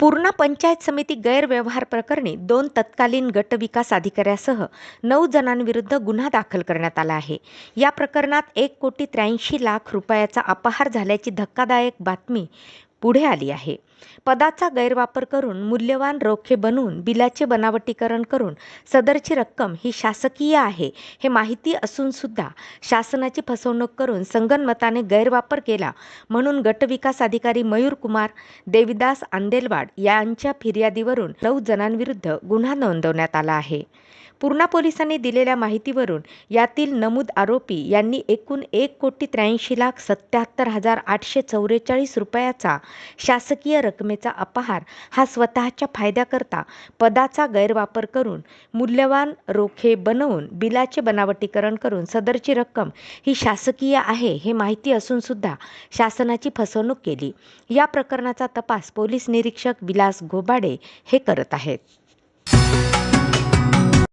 पूर्णा पंचायत समिती गैरव्यवहार प्रकरणी दोन तत्कालीन गटविकास अधिकाऱ्यासह नऊ जणांविरुद्ध गुन्हा दाखल करण्यात आला आहे. या प्रकरणात एक कोटी त्र्याऐंशी लाख रुपयाचा अपहार झाल्याची धक्कादायक बातमी पुढे आली आहे. पदाचा गैरवापर करून मूल्यवान रोखे बनवून बिलाचे बनावटीकरण करून सदरची रक्कम ही शासकीय आहे हे माहिती असून सुद्धा शासनाची फसवणूक करून संगनमताने गैरवापर केला म्हणून गटविकास अधिकारी मयूर कुमार देविदास आंदेलवाड यांच्या फिर्यादीवरून नऊ जणांविरुद्ध गुन्हा नोंदवण्यात आला आहे. पूर्णा पोलिसांनी दिलेल्या माहितीवरून यातील नमूद आरोपी यांनी एकूण एक कोटी त्र्याऐंशी लाख सत्याहत्तर हजार आठशे चौवेचाळीस रुपयाचा शासकीय रकमेचा अपहार हा स्वतःच्या फायद्याकरता पदाचा गैरवापर करून मूल्यवान रोखे बनवून बिलाचे बनावटीकरण करून सदरची रक्कम ही शासकीय आहे हे माहिती असून सुद्धा शासनाची फसवणूक केली. या प्रकरणाचा तपास पोलीस निरीक्षक विलास घोबाडे हे करत आहेत.